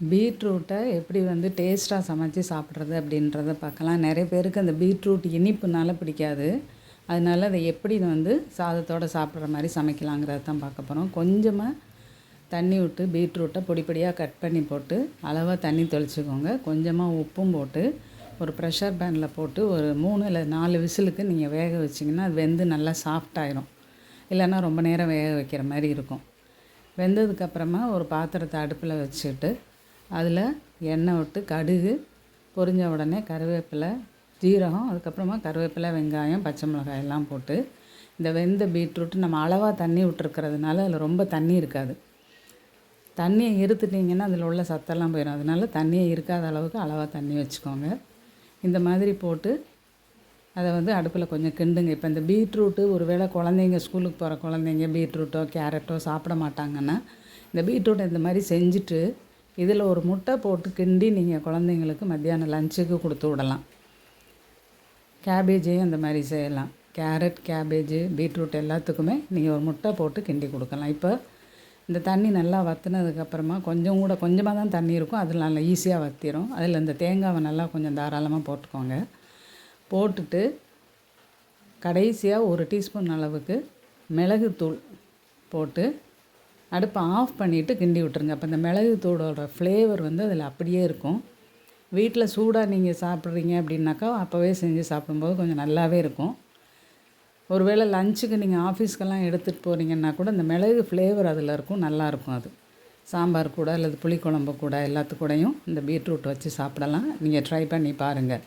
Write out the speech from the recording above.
பீட்ரூட்டை எப்படி வந்து டேஸ்ட்டாக சமைச்சு சாப்பிட்றது அப்படின்றத பார்க்கலாம். நிறைய பேருக்கு அந்த பீட்ரூட் இனிப்புனால பிடிக்காது. அதனால அதை எப்படி வந்து சாதத்தோடு சாப்பிட்ற மாதிரி சமைக்கலாங்கிறத தான் பார்க்க போகிறோம் கொஞ்சமாக தண்ணி விட்டு பீட்ரூட்டை பொடிப்படியாக கட் பண்ணி போட்டு அளவாக தண்ணி தெளிச்சுக்கோங்க. கொஞ்சமாக உப்பும் போட்டு ஒரு ப்ரெஷர் பேனில் போட்டு ஒரு மூணு இல்லை நாலு விசிலுக்கு நீங்கள் வேக வச்சிங்கன்னா அது வெந்து நல்லா சாஃப்டாயிரும் இல்லைன்னா ரொம்ப நேரம் வேக வைக்கிற மாதிரி இருக்கும். வெந்ததுக்கப்புறமா ஒரு பாத்திரத்தை அடுப்பில் வச்சுட்டு அதில் எண்ணெய் விட்டு கடுகு பொரிஞ்ச உடனே கருவேப்பிலை ஜீரகம் அதுக்கப்புறமா கருவேப்பிலை வெங்காயம் பச்சை மிளகாய் எல்லாம் போட்டு இந்த வெந்த பீட்ரூட் நம்ம அளவாக தண்ணி விட்டுருக்கிறதுனால அதில் ரொம்ப தண்ணி இருக்காது. தண்ணியை இருத்துட்டிங்கன்னா அதில் உள்ள சத்தெல்லாம் போயிடும் அதனால தண்ணியை இருக்காத அளவுக்கு அளவாக தண்ணி வச்சுக்கோங்க. இந்த மாதிரி போட்டு அதை வந்து அடுப்பில் கொஞ்சம் கிண்டுங்க. இப்போ இந்த பீட்ரூட்டு ஒரு வேளை குழந்தைங்க ஸ்கூலுக்கு போகிற குழந்தைங்க பீட்ரூட்டோ கேரட்டோ சாப்பிட மாட்டாங்கன்னா இந்த பீட்ரூட்டை இந்த மாதிரி செஞ்சுட்டு இதில் ஒரு முட்டை போட்டு கிண்டி நீங்கள் குழந்தைங்களுக்கு மத்தியானம் லஞ்சுக்கு கொடுத்து விடலாம். கேபேஜையும் அந்த மாதிரி செய்யலாம். கேரட் கேபேஜு பீட்ரூட் எல்லாத்துக்குமே நீங்கள் ஒரு முட்டை போட்டு கிண்டி கொடுக்கலாம். இப்போ இந்த தண்ணி நல்லா வற்றினதுக்கப்புறமா கொஞ்சம் கூட கொஞ்சமாக தான் தண்ணி இருக்கும். அதில் நல்லா ஈஸியாக வற்றிடும் அதில் இந்த தேங்காவை நல்லா கொஞ்சம் தாராளமாக போட்டுக்கோங்க. போட்டுட்டு கடைசியாக ஒரு டீஸ்பூன் அளவுக்கு மிளகுத்தூள் போட்டு அடுப்பை ஆஃப் பண்ணிவிட்டு கிண்டி விட்டுருங்க. அப்போ இந்த தூடோட ஃப்ளேவர் வந்து அதில் அப்படியே இருக்கும். வீட்டில் சூடாக நீங்கள் சாப்பிட்றீங்க அப்படின்னாக்கா அப்போவே செஞ்சு சாப்பிடும்போது கொஞ்சம் நல்லாவே இருக்கும். ஒருவேளை லஞ்சுக்கு நீங்கள் ஆஃபீஸ்க்கெல்லாம் எடுத்துகிட்டு போகிறீங்கன்னா கூட இந்த மிளகு ஃப்ளேவர் அதில் இருக்கும் நல்லாயிருக்கும் அது. சாம்பார் கூட அல்லது புளிக்குழம்பு கூட எல்லாத்து கூடயும் இந்த பீட்ரூட் வச்சு சாப்பிடலாம். நீங்கள் ட்ரை பண்ணி பாருங்கள்